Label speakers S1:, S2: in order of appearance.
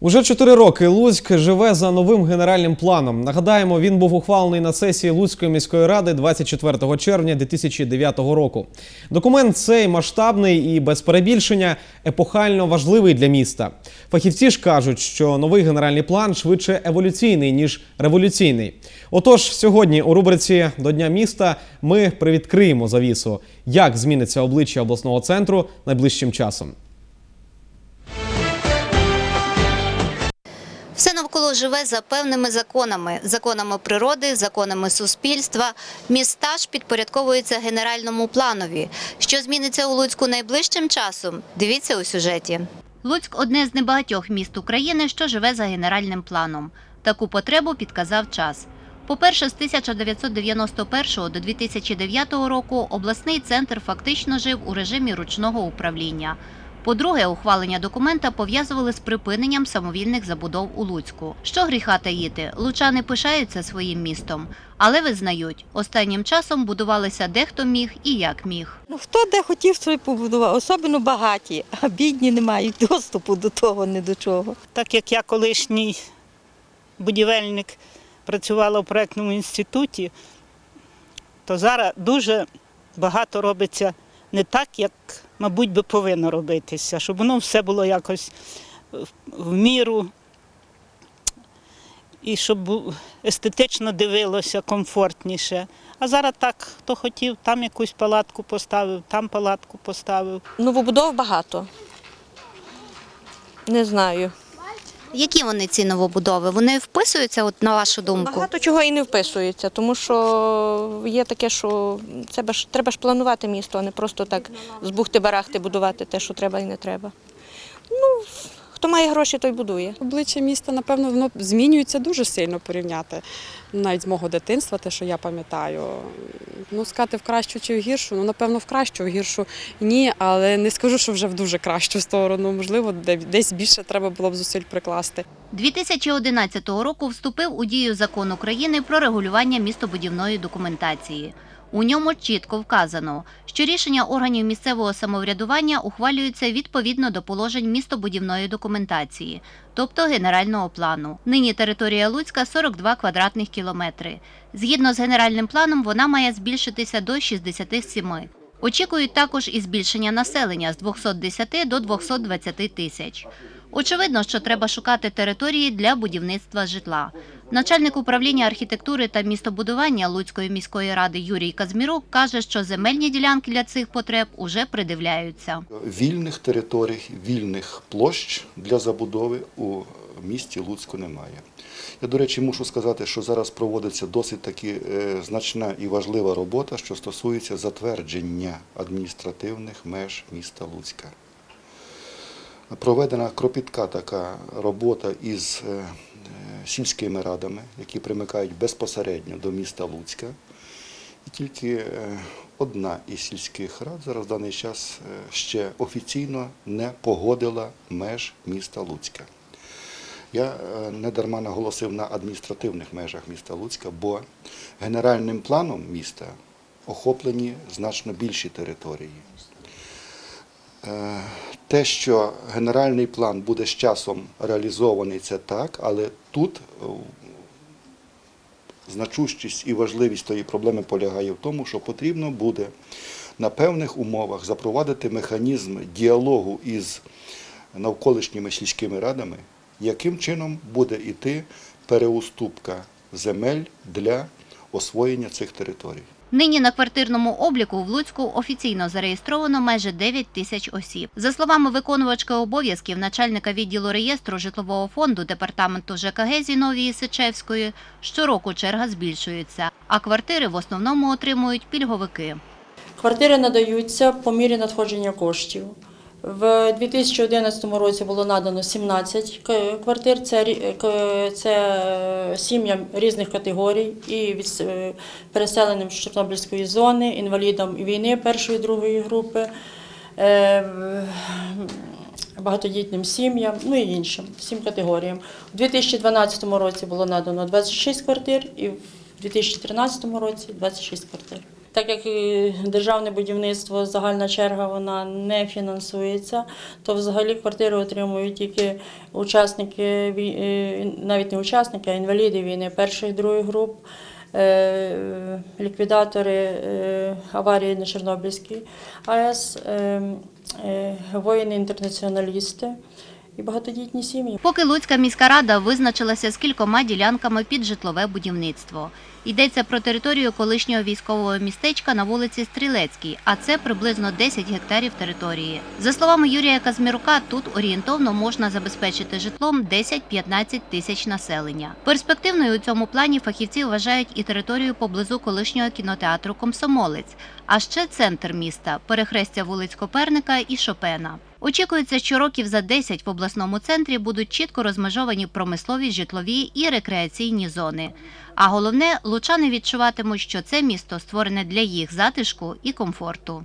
S1: Уже чотири роки Луцьк живе за новим генеральним планом. Нагадаємо, він був ухвалений на сесії Луцької міської ради 24 червня 2009 року. Документ цей масштабний і без перебільшення епохально важливий для міста. Фахівці ж кажуть, що новий генеральний план швидше еволюційний ніж революційний. Отож, сьогодні у рубриці до Дня міста ми привідкриємо завісу, як зміниться обличчя обласного центру найближчим часом.
S2: Все навколо живе за певними законами: законами природи, законами суспільства. Міста ж підпорядковуються генеральному планові. Що зміниться у Луцьку найближчим часом? Дивіться у сюжеті. Луцьк одне з небагатьох міст України, що живе за генеральним планом. Таку потребу підказав час. По-перше, з 1991 до 2009 року обласний центр фактично жив у режимі ручного управління. По-друге, ухвалення документа пов'язували з припиненням самовільних забудов у Луцьку. Що гріха таїти, лучани пишаються своїм містом, але визнають, останнім часом будувалися дехто міг і як міг.
S3: Ну хто де хотів, той побудував, особливо багаті, а бідні не мають доступу до того, ні до чого.
S4: Так як я колишній будівельник працювала в проєктному інституті, то зараз дуже багато робиться не так, як, мабуть, би повинно робитися, щоб воно все було якось в- міру і щоб естетично дивилося комфортніше. А зараз так, хто хотів, там якусь палатку поставив, там палатку поставив.
S3: Новобудов багато. Не знаю.
S2: Які вони ці новобудови? Вони вписуються, от на вашу думку?
S3: Багато чого і не вписується, тому що є таке, що це ж треба ж планувати місто, а не просто так з бухти-барахти будувати те, що треба і не треба. Ну, хто має гроші, той будує.
S5: Обличчя міста, напевно, воно змінюється дуже сильно порівняти. Навіть з мого дитинства, те, що я пам'ятаю. Ну, сказати в кращу чи в гіршу, ну, напевно, в кращу, в гіршу ні, але не скажу, що вже в дуже кращу сторону. Можливо, десь більше треба було б зусиль прикласти.
S2: 2011 року вступив у дію закон України про регулювання містобудівної документації. У ньому чітко вказано, що рішення органів місцевого самоврядування ухвалюються відповідно до положень містобудівної документації, тобто генерального плану. Нині територія Луцька 42 квадратних кілометри. Згідно з генеральним планом, вона має збільшитися до 67. Очікують також і збільшення населення з 210 до 220 тисяч. Очевидно, що треба шукати території для будівництва житла. Начальник управління архітектури та містобудування Луцької міської ради Юрій Казмірук каже, що земельні ділянки для цих потреб уже придивляються.
S6: Вільних територій, вільних площ для забудови у місті Луцьку немає. Я, до речі, мушу сказати, що зараз проводиться досить таки е, значна і важлива робота, що стосується затвердження адміністративних меж міста Луцька. Проведена кропітка така робота із е, сільськими радами, які примикають безпосередньо до міста Луцька. І тільки е, одна із сільських рад зараз в даний час е, ще офіційно не погодила меж міста Луцька. Я е, не дарма наголосив на адміністративних межах міста Луцька, бо генеральним планом міста охоплені значно більші території. Те, що генеральний план буде з часом реалізований, це так, але тут е, значущість і важливість тої проблеми полягає в тому, що потрібно буде на певних умовах запровадити механізм діалогу із навколишніми сільськими радами, яким чином буде йти переуступка земель для освоєння цих територій.
S2: Нині на квартирному обліку в Луцьку офіційно зареєстровано майже 9 тисяч осіб. За словами виконувачки обов'язків начальника відділу реєстру житлового фонду департаменту ЖКГ Зіновії Сичевської, щороку черга збільшується, а квартири в основному отримують пільговики.
S7: Квартири надаються по мірі надходження коштів. В 2011 році було надано 17 квартир. Це, це е, сім'ям різних категорій і від е, переселеним з Чорнобильської зони, інвалідам війни першої другої групи, е, багатодітним сім'ям, ну і іншим, всім категоріям. У 2012 році було надано 26 квартир і в 2013 році 26 квартир. Так як державне будівництво, загальна черга вона не фінансується, то взагалі квартири отримують тільки учасники, е, навіть не учасники, а інваліди війни перших других груп, е, ліквідатори е, аварії на Чорнобильській АЕС, воїни-інтернаціоналісти і багатодітні сім'ї.
S2: Поки Луцька міська рада визначилася з кількома ділянками під житлове будівництво. Йдеться про територію колишнього військового містечка на вулиці Стрілецькій, а це приблизно 10 гектарів території. За словами Юрія Казмірука, тут орієнтовно можна забезпечити житлом 10-15 тисяч населення. Перспективною у цьому плані фахівці вважають і територію поблизу колишнього кінотеатру Комсомолець, а ще центр міста перехрестя вулиць Коперника і Шопена. Очікується, що років за 10 в обласному центрі будуть чітко розмежовані промислові, житлові і рекреаційні зони. А головне, лучани відчуватимуть, що це місто створене для їх затишку і комфорту.